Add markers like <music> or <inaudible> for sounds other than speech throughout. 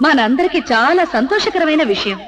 మనందరికీ చాలా సంతోషకరమైన విషయం.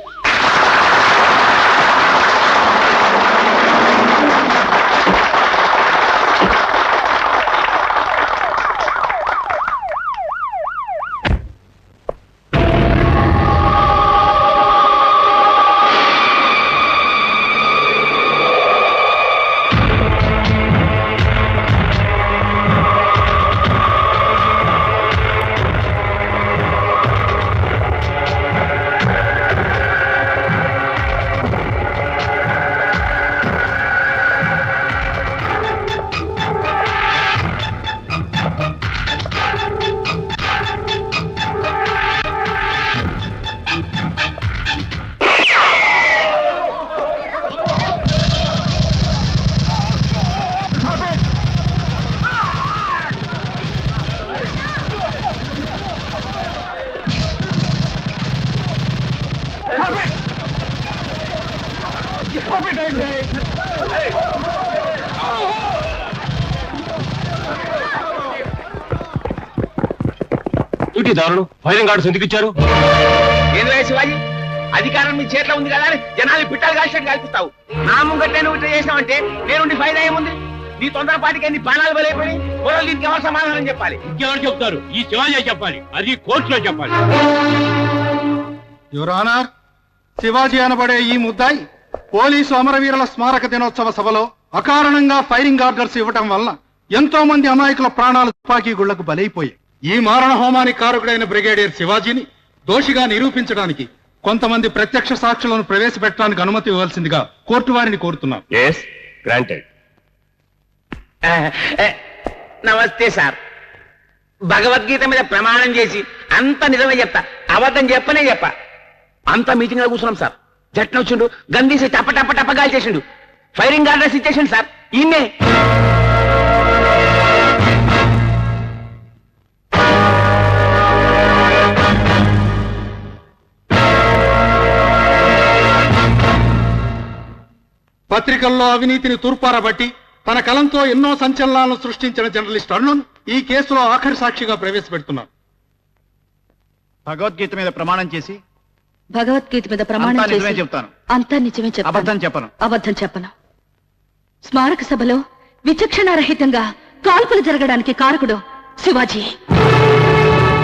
డ్యూటీ దారులు ఫైరింగ్ గార్డ్స్ ఎందుకు ఇచ్చారు? ఏంద్రా శివాజీ. అధికారం మీ చేతిలో ఉంది కదా అని జనాలు పిట్టలు కాల్చినట్టు కల్పిస్తావు. నా ముంగట్టే నువ్వు ఇట్లా చేసావంటే నేనుండి ఫైదా ఏముంది నీ తొందరపాటికి ఎన్ని ప్రాణాలు బలైపోయి పొలం దీనికి ఎవరు సమాధానం చెప్పాలి? ఇంకెవరు చెప్తారు? ఈ శివాజీ చెప్పాలి. అది కోర్టులో చెప్పాలి. యువర్ ఆనర్ శివాజీ అనబడే ఈ ముద్దాయి పోలీసు అమరవీరుల స్మారక దినోత్సవ సభలో అకారణంగా ఫైరింగ్ ఆర్డర్స్ ఇవ్వటం వల్ల ఎంతో మంది అమాయకుల ప్రాణాలు తుపాకీ గుళ్ళకు బలైపోయాయి. ఈ మారణ హోమానికి కారకుడైన బ్రిగేడియర్ శివాజీని దోషిగా నిరూపించడానికి కొంతమంది ప్రత్యక్ష సాక్షులను ప్రవేశపెట్టడానికి అనుమతి ఇవ్వాల్సిందిగా కోర్టు వారిని కోరుతున్నాం. ఎస్ గ్రాంటెడ్ నమస్తే సార్. భగవద్గీత మీద ప్రమాణం చేసి అంత నిజమే చెప్తా అబద్ధం చెప్పనే చెప్ప. అంత మీటింగ్లో కూర్చున్నాం సార్. జట్న వచ్చిండు గందీసి టప టప టప గాలి చేసిండు. ఫైరింగ్ ఆర్డర్స్ ఇచ్చేసిండు సార్. ఈయనే పత్రికల్లో అవినీతిని తూర్పారబట్టి తన కలంతో ఎన్నో సంచలనాలను సృష్టించిన జర్నలిస్ట్ అరుణ్ ఈ కేసులో ఆఖరి సాక్షిగా ప్రవేశపెడుతున్నారు. భగవద్గీత మీద ప్రమాణం చేసి భగవద్గీత మీద ప్రమాణం అంతా నిజమే చేసి చెప్తాను. అంతా నిజమే చెప్తాను. అబద్ధం చెప్పను. అబద్ధం చెప్పను. స్మారక సభలో విచక్షణారహితంగా కాల్పులు జరగడానికి కారకుడు శివాజీ.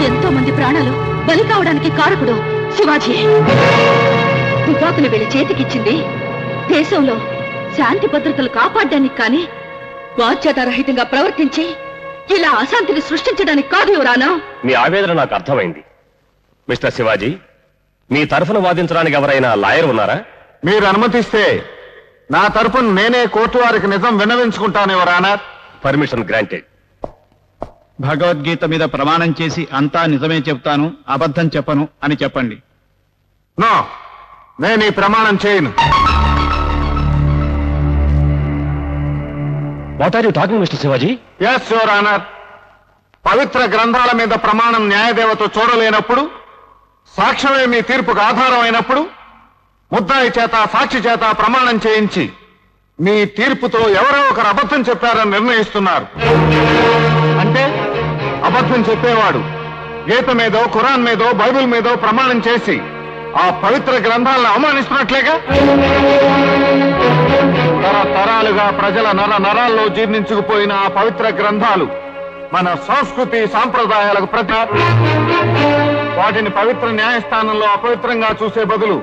ఎంతో మంది ప్రాణాలు బలి కావడానికి కారకుడు శివాజీ. తుపాకులు వీళ్ళ చేతికిచ్చింది దేశంలో శాంతి భద్రతలు కాపాడడానికి కానీ బాధ్యతారహితంగా ప్రవర్తించి ఇలా అశాంతిని సృష్టించడానికి కాదు యువరానా. మీ ఆవేదన నాకు అర్థమైంది. మిస్టర్ శివాజీ మీ తరఫున వాదించడానికి ఎవరైనా లాయర్ ఉన్నారా? మీరు అనుమతిస్తే నా తరపున నేనే కోర్టు వారికి నిజం విన్నవించుకుంటాను ఎవరానా పర్మిషన్ గ్రాంటెడ్. భగవద్గీత మీద ప్రమాణం చేసి అంతా నిజమే చెప్తాను అబద్ధం చెప్పను అని చెప్పండి. నో నేను ఈ ప్రమాణం చేయను. What are you talking mister Shivaji yes your honour పవిత్ర గ్రంథాల మీద ప్రమాణం న్యాయదేవత చూడలేనప్పుడు సాక్ష్యమే మీ తీర్పుకు ఆధారం అయినప్పుడు ముద్దాయి చేత సాక్షి చేత ప్రమాణం చేయించి మీ తీర్పుతో ఎవరో ఒకరు అబద్ధం చెప్పారని నిర్ణయిస్తున్నారు. అంటే అబద్ధం చెప్పేవాడు గీత మీదో ఖురాన్ మీదో బైబిల్ మీదో ప్రమాణం చేసి ఆ పవిత్ర గ్రంథాలను అవమానిస్తున్నట్లేగా? తరతరాలుగా ప్రజల నర నరాల్లో జీర్ణించుకుపోయిన ఆ పవిత్ర గ్రంథాలు మన సంస్కృతి సాంప్రదాయాలకు ప్రతి వాటిని పవిత్ర న్యాయస్థానంలో అపవిత్రంగా చూసే బదులు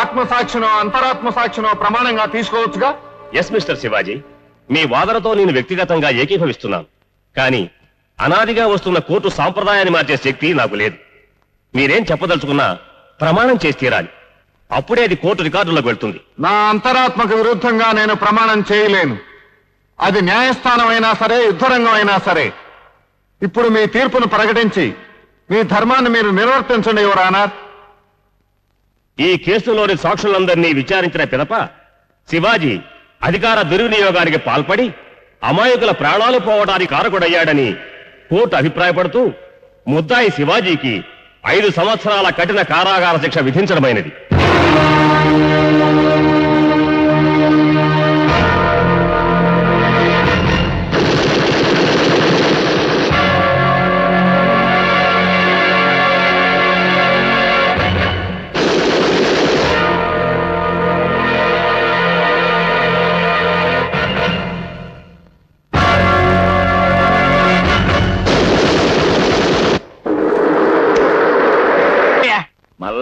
ఆత్మసాక్షినో అంతరాత్మ సాక్షినో ప్రమాణంగా తీసుకోవచ్చుగా? ఎస్ మిస్టర్ శివాజీ మీ వాదనతో నేను వ్యక్తిగతంగా ఏకీభవిస్తున్నాను. కానీ అనాదిగా వస్తున్న కోర్టు సాంప్రదాయాన్ని మార్చే శక్తి నాకు లేదు. మీరేం చెప్పదలుచుకున్నా ప్రమాణం చేసి తీరాలి. అప్పుడే అది కోర్టు రికార్డులకు వెళ్తుంది. నా అంతరాత్మకు విరుద్ధంగా నేను ప్రమాణం చేయలేను. అది న్యాయస్థానం అయినా సరే యుద్ధరంగం అయినా సరే. ఇప్పుడు మీ తీర్పును ప్రకటించి మీ ధర్మాన్ని మీరు నిర్వర్తించండి యువరానా ఈ కేసులోని సాక్షులందరినీ విచారించిన పిదప శివాజీ అధికార దుర్వినియోగానికి పాల్పడి అమాయకుల ప్రాణాలు పోవడానికి కారకుడయ్యాడని కోర్టు అభిప్రాయపడుతూ ముద్దాయి శివాజీకి ఐదు సంవత్సరాల కఠిన కారాగార శిక్ష విధించడమైనది.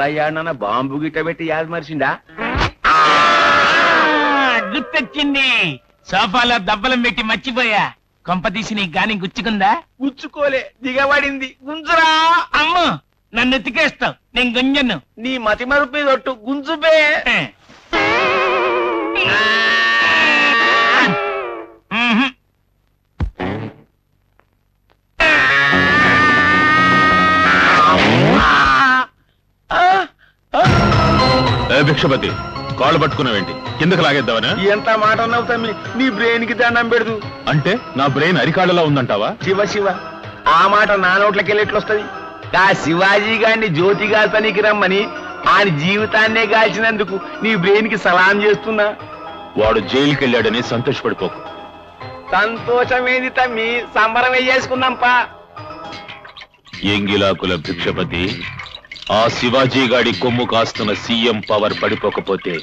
ఏడన్నా బాంబు గిట్ట పెట్టి యాద మరిచిందా గుర్తొచ్చింది. సోఫాలో దెబ్బలం పెట్టి మర్చిపోయా. కొంపతీసి నీకు గాని గుచ్చుకుందా? గుచ్చుకోలే దిగబడింది. గుంజురా అమ్మో నన్ను ఎతికేస్తావు నేను గుంజను. నీ మతి మరుపు మీద ఒట్టు గుంజుబే భిక్షపతి? కాళ్ళు పట్టుకున్నావేంటి? కిందకు లాగేద్దావనా? ఎంత మాట అన్నావు తమ్మి? నీ బ్రెయిన్కి దండం పెడదు అంటే నా బ్రెయిన్ అరికాళ్ళలో ఉందంటావా? శివ శివ. ఆ మాట నా నోట్లకి ఎట్లొస్తది? ఆ శివాజీ గారిని జ్యోతి గాల్పనికి రమ్మని ఆయన జీవితాన్నే కాల్చినందుకు నీ బ్రెయిన్కి సలాం చేస్తున్నా. వాడు జైలుకి వెళ్ళాడని సంతోషపడిపోకు. సంతోషమేది తమ్మి? సంబరం చేసుకుందాం పా. ఎంగిలాకుల భిక్షపతి ఆ శివాజీ గాడి కొమ్ము కాస్తున్న సీఎం పవర్ పడిపోకపోతే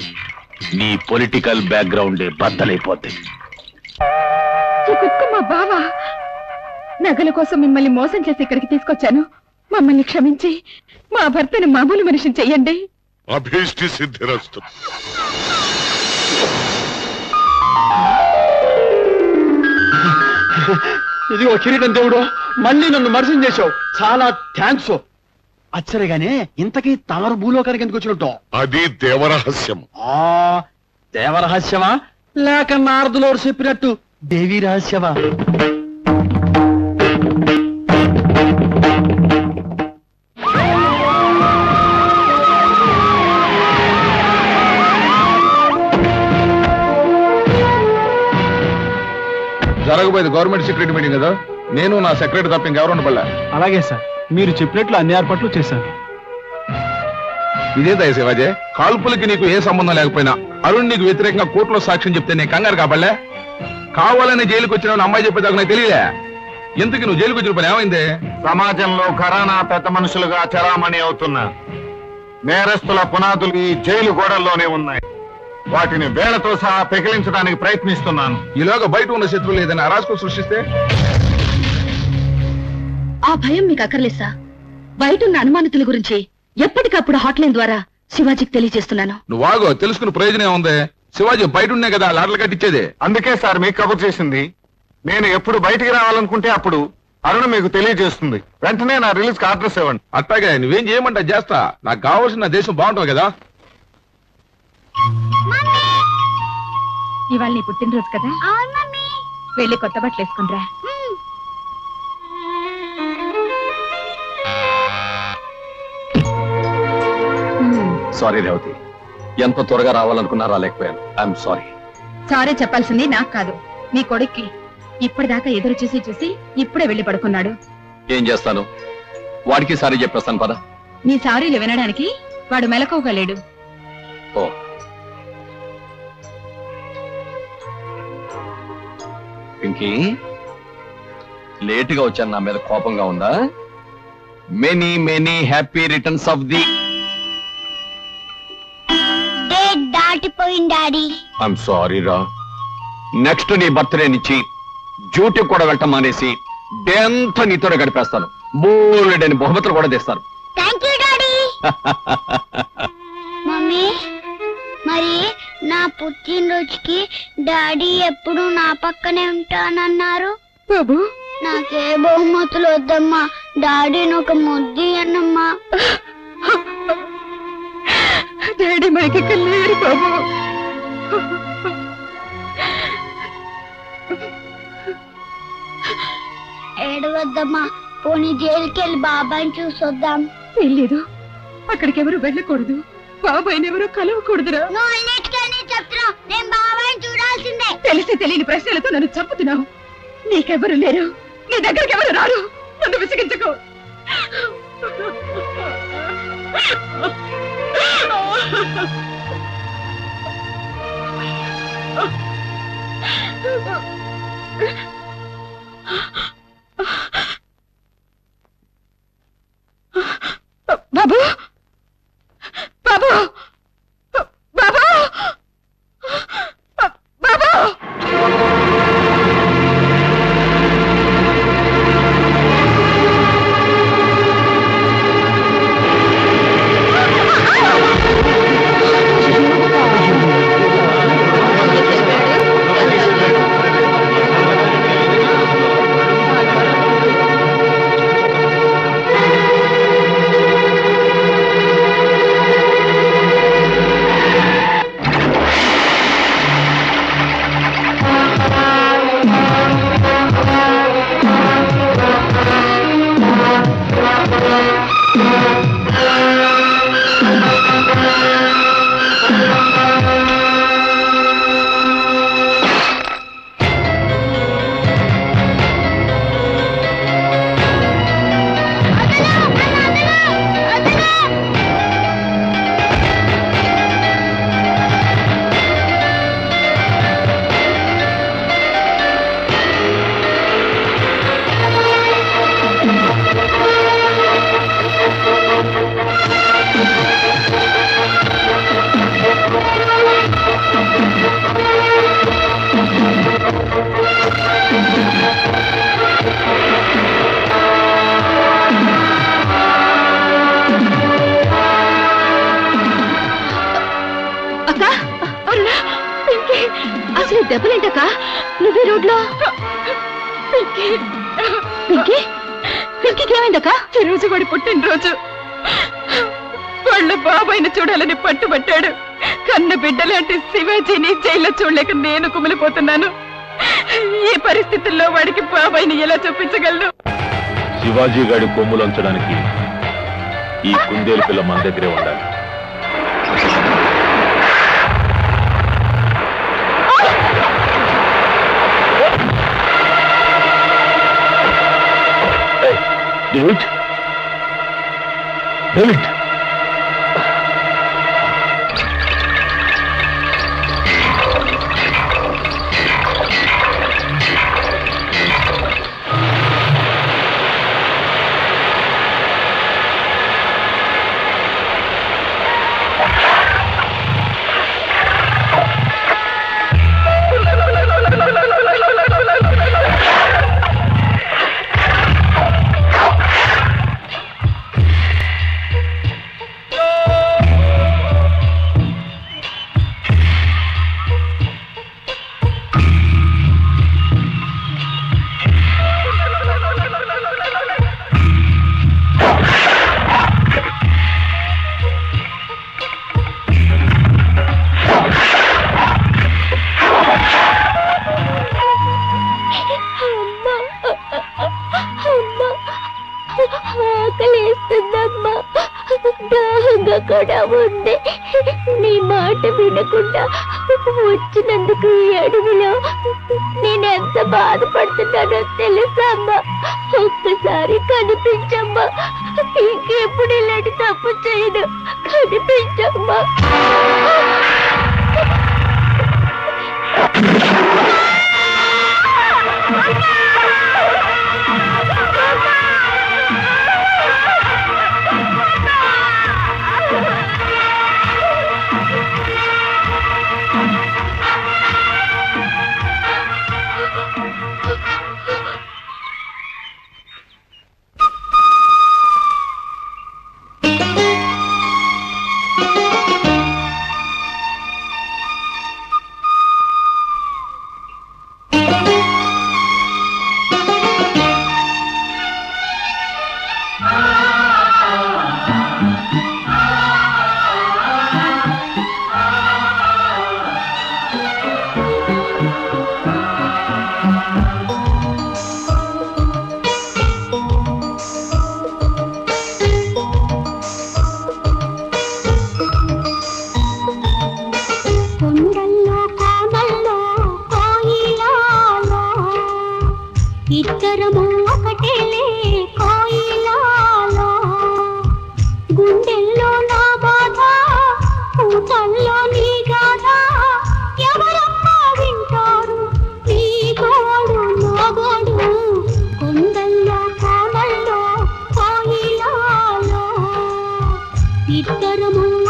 నీ పొలిటికల్ బ్యాక్గ్రౌండే బద్దలైపోతాయి. చిక్కుకు మా బావ! నగల కోసం మిమ్మల్ని మోసం చేసి ఇక్కడికి తీసుకొచ్చాను. మమ్మల్ని క్షమించి మా భర్తను మామూలు మనిషిని చెయ్యండి. అభీష్టి సిద్ధిరస్తు. ఇదిగో కిరీటం దేవుడు మళ్ళీ నన్ను మర్సం చేశావు. చాలా థ్యాంక్స్ అచ్చరిగానే ఇంతకీ తమరు భూలోకానికి ఎందుకు వచ్చినట్టు? అది దేవరహస్యం. ఆ దేవరహస్యమా? లేక నారదులోడు చెప్పినట్టు దేవి రహస్యమా? జరగబోయేది గవర్నమెంట్ సెక్రటరీ మీటింగ్ కదా? నేను నా సెక్రటరీ తప్ప ఇంకెవరు ఉండబడలే. అలాగే సార్. మీరు చెప్పినట్లు అన్ని ఏర్పాట్లు చేశారు ఇదే దయ శివాజీ. కాల్పులకి నీకు ఏ సంబంధం లేకపోయినా అరుణ్ నీకు వ్యతిరేకంగా కోర్టులో సాక్ష్యం చెప్తే నేను కంగారు కాబడలే కావాలని జైలుకి వచ్చిన అమ్మాయి చెప్పేదాకా నాకు తెలియలే. ఎందుకు నువ్వు జైలుకి వచ్చిన పని ఏమైంది? సమాజంలో ఘరానా పెద్ద మనుషులుగా చలామణి అవుతున్న నేరస్తుల పునాదులు ఈ జైలు గోడల్లోనే ఉన్నాయి. వాటిని వేళతో సహా పెకిలించడానికి ప్రయత్నిస్తున్నాను. ఈలోగా బయట ఉన్న శత్రువులు ఏదైనా అరాజకం సృష్టిస్తే? ఆ భయం మీకు అక్కర్లేదు సార్. బయట ఉన్న అనుమానితుల గురించి ఎప్పటికప్పుడు హాట్లైన్ ద్వారా శివాజీకి తెలియజేస్తున్నాను. నువ్వు ఆగో తెలుసుకున్న ప్రయోజనం ఉంది శివాజీ బయట ఉన్నాయి కదా లాటలు కట్టించేది అందుకే సార్ మీకు కబుర్ చేసింది. నేను ఎప్పుడు బయటికి రావాలనుకుంటే అప్పుడు అరుణ మీకు తెలియజేస్తుంది. వెంటనే నా రిలీజ్కి అడ్రస్ ఇవ్వండి. అట్టాగే నువ్వేం చేయమంటా చేస్తా. నాకు కావాల్సిన నా దేశం బాగుంటుంది కదా. ఇవాళ నీ పుట్టినరోజు కదా? వెళ్ళి కొత్త బట్టలు వేసుకుండ్రా సారీ రేవతి. ఎంత త్వరగా రావాలనుకున్నా రాలేకపోయాను. ఐఎమ్ సారీ సారీ చెప్పాల్సింది నాకు కాదు. మీ కొడుక్కి ఇప్పటిదాకా ఎదురు చూసి చూసి ఇప్పుడే వెళ్ళి పడుకున్నాడు. ఏం చేస్తాను? వాడికి సారీ చెప్పేస్తాను పద. నీ సారీలు వినడానికి వాడు మెలకువగా లేడు. ఓ. పింకీ లేటుగా వచ్చాను నా మీద కోపంగా ఉందా? Many many happy returns of the దాటిపోయింది డాడీ? ఐఎమ్ సారీ రా. నెక్స్ట్ నీ బర్త్డే నుంచి డ్యూటీ కూడా వెళ్ళటం మానేసి డే అంతా నీతోనే గడిపేస్తాను. బోలెడని బహుమతులు కూడా తెస్తాను థ్యాంక్ యూ డాడీ. <laughs> మమ్మీ మరి నా పుట్టినరోజుకి డాడీ ఎప్పుడు నా పక్కనే ఉంటానన్నారు? బాబు. నాకే బహుమతులు వద్దమ్మా. డాడీని ఒక ముద్దు అన్నమ్మా <laughs> డాడీ మనకి లేరు బాబు. ఏడవద్దమ్మా పోనీ జైలుకి వెళ్ళి బాబాని చూసొద్దాం. తెలియదు అక్కడికి ఎవరు వెళ్ళకూడదు. బాబాయిని ఎవరు కలవకూడదురా. చూడాల్సిందే. తెలిసి తెలియని ప్రశ్నలతో నన్ను చంపుతున్నావు. నీకెవరు లేరు. నీ దగ్గరికి ఎవరు రారు. నన్ను విసిగించకు. బాబు <laughs> ఏమైందక్క ఈ రోజు వాడి పుట్టినరోజు. వాళ్ళ బాబాయిని చూడాలని పట్టుబట్టాడు. కన్న బిడ్డలాంటి శివాజీని జైల్లో చూడలేక నేను కుమిలిపోతున్నాను. ఈ పరిస్థితుల్లో వాడికి బాబాయిని ఎలా చూపించగలను? శివాజీ గారి కొమ్ములంచడానికి ఈ కుందేలు పిల్ల మన దగ్గరే ఉండాలి. David? David! అడవిలో నేను ఎంత బాధపడుతున్నానో తెలుసమ్మా ఒక్కసారి కనిపించమ్మా. ఇంకెప్పుడు ఇలాంటి తప్పు చేయను. కనిపించమ్మా.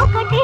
ఒకటే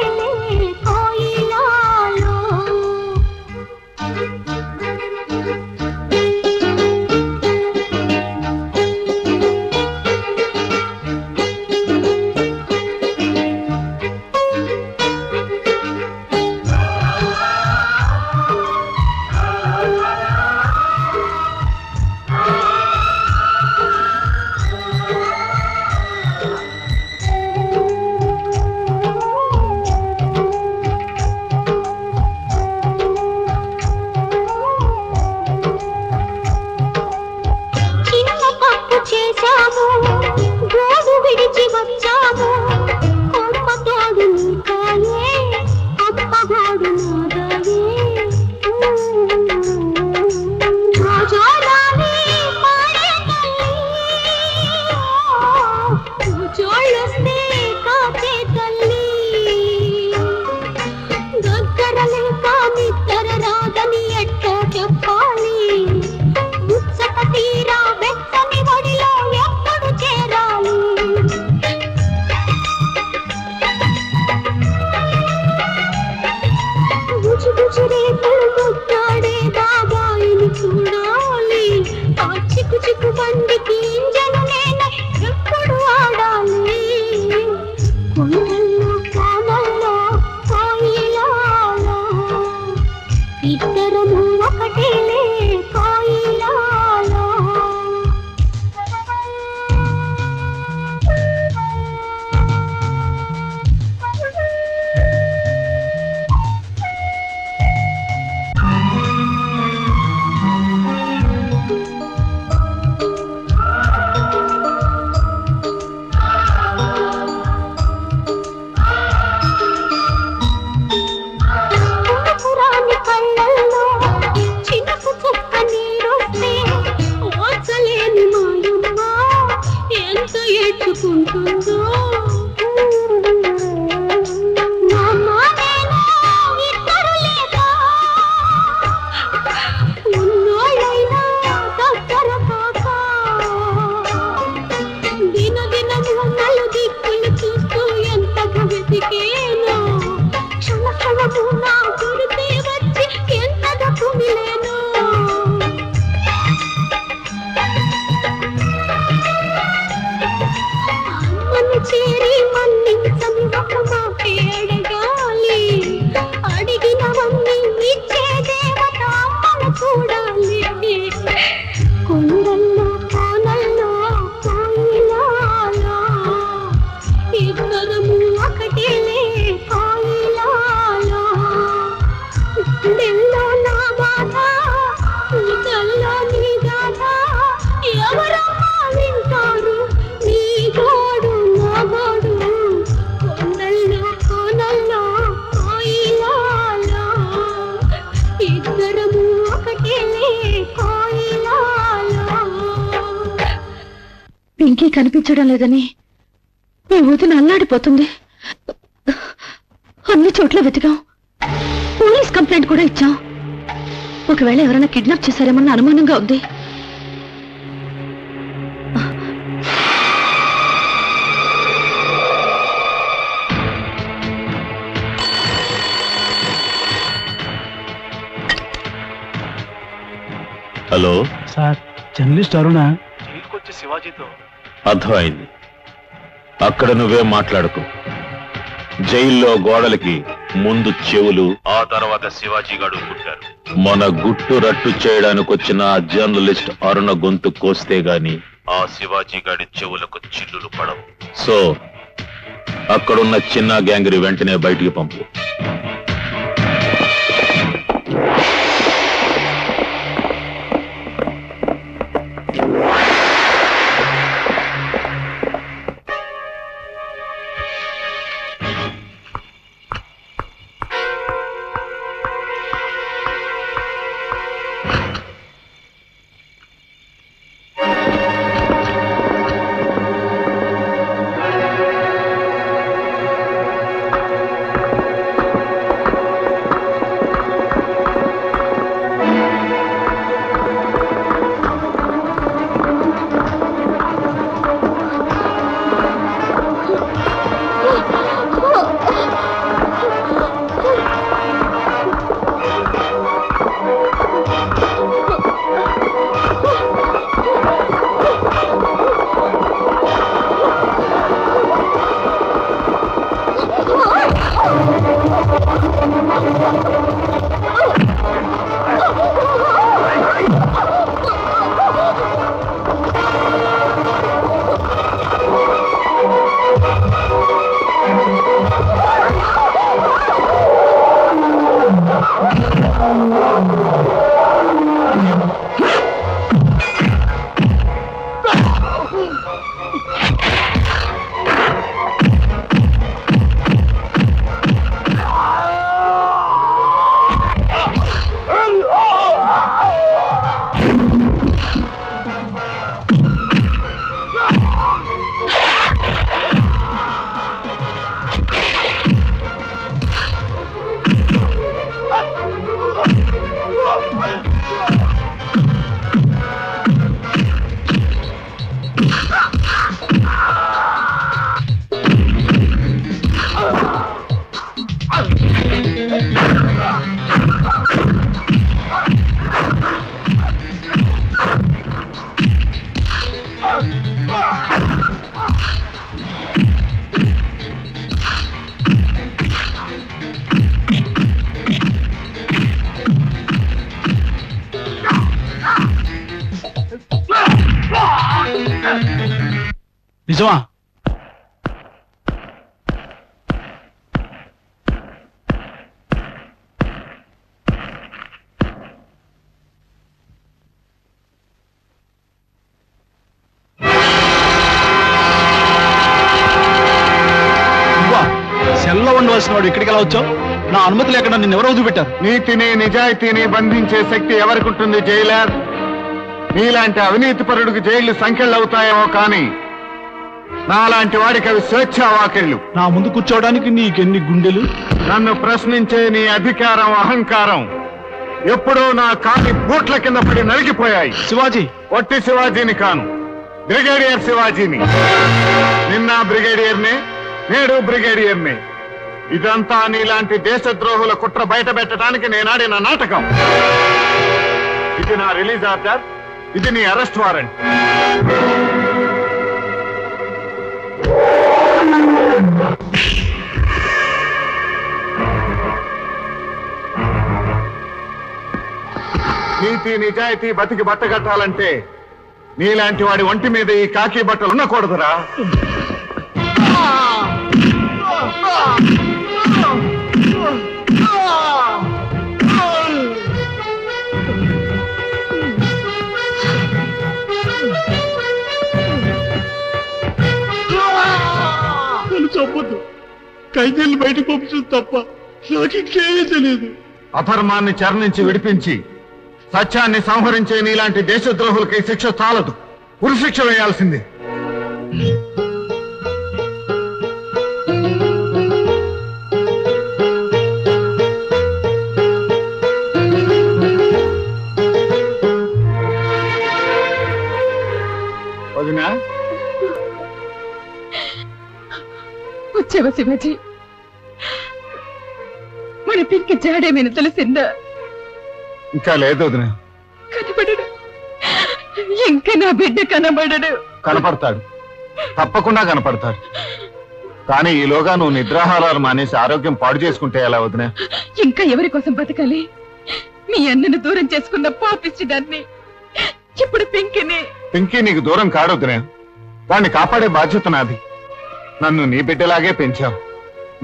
ఏకీ కనిపించడం లేదని మీ వదిన అల్లాడిపోతుంది. అన్ని చోట్ల వెతికాం. పోలీస్ కంప్లైంట్ కూడా ఇచ్చాం. ఒకవేళ ఎవరైనా కిడ్నాప్ చేశారేమన్న అనుమానంగా ఉంది. Hello sir journalist Aruna. అర్థమైంది. అక్కడ నువ్వే మాట్లాడుకో. జైల్లో గోడలకి ముందు చెవులు ఆ తర్వాత శివాజీ గడు పుట్టారు. మన గుట్టు రట్టు చేయడానికి వచ్చిన జర్నలిస్ట్ అరుణ గొంతు కోస్తే గాని ఆ శివాజీ గాడి చెవులకు చిల్లులు పడవు. సో అక్కడున్న చిన్న గ్యాంగ్రి వెంటనే బయటికి పంపు. నిజమా? నువ్వా? సెల్లో ఉండవలసిన వాడు ఇక్కడికి ఎలా వచ్చావు? నా అనుమతి లేకుండా నిన్ను ఎవరు వదిలిపెట్టారు? నీతిని నిజాయితీని బంధించే శక్తి ఎవరికి ఉంటుంది జైలర్? నీలాంటి అవినీతి పరుడికి జైళ్ళు సంఖ్యలు అవుతాయేమో కానీ నాలాంటి వాడికి అవి స్వేచ్ఛా వాకిళ్ళు. నా ముందు కూర్చోవడానికి నీకెన్ని గుండెలు? నన్ను ప్రశ్నించే నీ అధికారం అహంకారం ఎప్పుడూ నా కాలి బూట్ల కింద పడి నలిగిపోయాయి. శివాజీ. ఒట్టి శివాజీని కాను. బ్రిగేడియర్ శివాజీని. నిన్న బ్రిగేడియర్నే నేడు బ్రిగేడియర్నే. ఇదంతా నీలాంటి దేశద్రోహుల కుట్ర బయట పెట్టడానికి నేనాడిన నాటకం. ఇది నా రిలీజ్ ఆర్డర్. ఇది నీ అరెస్ట్ వారెంట్. నీతి నిజాయితీ బతికి బట్టగట్టాలంటే నీలాంటి వాడి ఒంటి మీద ఈ కాకి బట్టలు ఉండకూడదురా చంపొద్దు. ఖైదీలు బయటకు పంపించదు తప్ప నాకు ఇంకేమీ తెలియదు. అధర్మాన్ని చరణించి విడిపించి సత్యాన్ని సంహరించే నీలాంటి దేశద్రోహులకి శిక్ష చాలదు. ఉరిశిక్ష వేయాల్సింది. మరి పిక్కి శివాజీ? మన జాడేమైనా తెలిసిందా? ఇంకా లేదు వదిన. కనబడడు. ఇంకా నా బిడ్డ కనబడడు. కనపడతాడు. తప్పకుండా కనపడతాడు. కానీ ఈలోగా నువ్వు నిద్రాహారాలు మానేసి ఆరోగ్యం పాడు చేసుకుంటే ఎలా వదిన? ఇంకా ఎవరి కోసం బతకాలి? మీ అన్నను దూరం చేసుకున్న పాపిచ్చి దాన్ని. ఇప్పుడు పింకిని. పింకీ నీకు దూరం కాడు వదిన. వాణ్ణి కాపాడే బాధ్యత నాది. నన్ను నీ బిడ్డలాగే పెంచావు.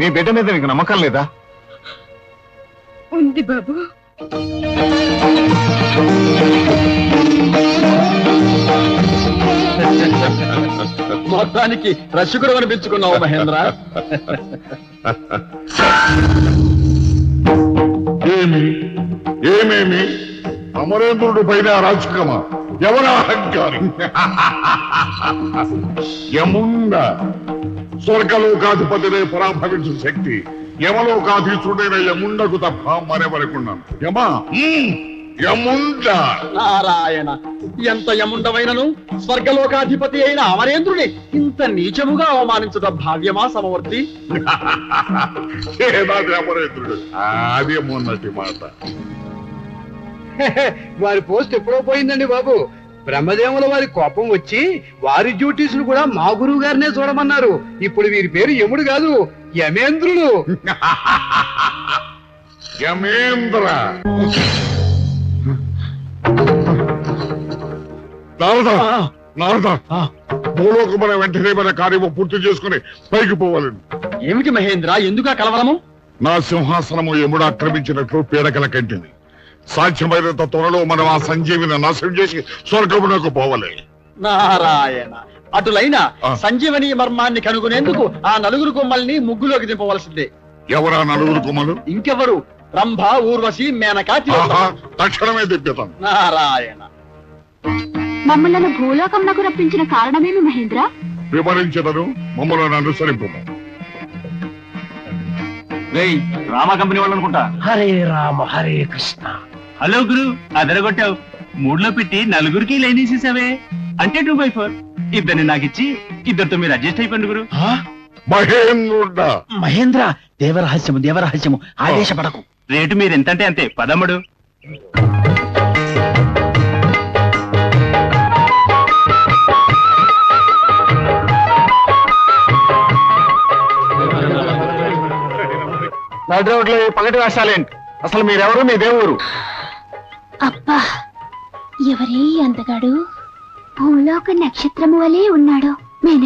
నీ బిడ్డ మీద నీకు నమ్మకం లేదా? ఉంది బాబు. <laughs> మొత్తానికి రసికుడు అనిపించుకున్నావు మహేంద్ర. ఏమి? ఏమేమి? అమరేంద్రుడి పైన అరాచకమా ఎవర అహంకారం. యముండ. స్వర్గలోకాధిపతినే పరాభవించు శక్తి. యమలోకాధీశుడైన యముండకు తప్ప మరెవరకున్నాను యమా? యముండ. నారాయణ ఎంత యముండమైనను స్వర్గలోకాధిపతి అయిన అమరేంద్రుని ఇంత నీచముగా అవమానించుట భావ్యమా సమవర్తి? <laughs> అమరేంద్రుడు? అది మొన్నటి మాట. <laughs> వారి పోస్ట్ ఎప్పుడో పోయిందండి బాబు. బ్రహ్మదేవుల వారి కోపం వచ్చి వారి డ్యూటీస్ కూడా మా గురువు గారినే చూడమన్నారు. ఇప్పుడు వీరి పేరు యముడు కాదు యమేంద్రుడు. <laughs> యమేంద్ర. నారద నారద భూలోకమైన వెంటనే మన కార్యము పూర్తి చేసుకుని పైకి పోవాలి. ఏమిటి మహేంద్ర ఎందుకు కలవరము? నా సింహాసనము ఎముడు ఆక్రమించినట్లు పీడకల కంటింది. సాధ్యమైనంత త్వరలో మనం ఆ సంజీవిని నాశనం చేసి స్వర్గమునకు పోవాలి. నారాయణ అటులైన. సంజీవని మర్మాన్ని కనుగొనేందుకు ఆ నలుగురు కొమ్మల్ని ముగ్గులోకి దింపవలసిందే. ఎవరా నలుగురు కుమలు ఇంకెవరు? రంభ ఊర్వశి మేనక ఆహా తిలోత్తమ. తక్షణమే దిబ్బతాను నారాయణ. మమ్మలను భూలోకంలోకి రప్పించిన కారణమేమి మహేంద్ర? వివరించదను మమ్మల్ని అనుసరింపు రామ కంపెనీ వాళ్ళు అనుకుంటా హరే రామ హరే కృష్ణ. హలో గురు అదరగొట్టావు. మూడులో పెట్టి నలుగురికి లైన్ వేసేసావే. అంటే టూ బై ఫోర్ ఇద్దరిని నాకిచ్చి ఇద్దరితో మీరు అడ్జస్ట్ అయిపోండి గురు. మహేంద్రుడ. మహేంద్ర దేవరహస్యము దేవరహస్యము. ఆవేశపడకు రేటు మీరు ఎంతంటే అంతే. పదమ్ముడు నడి రోడ్లో పగటి వేషాలేంటి? అసలు మీరెవరు? మీ దేవురు? అబ్బా ఎవరే అందగాడు? భూమిలో ఒక నక్షత్రము వలె ఉన్నాడు.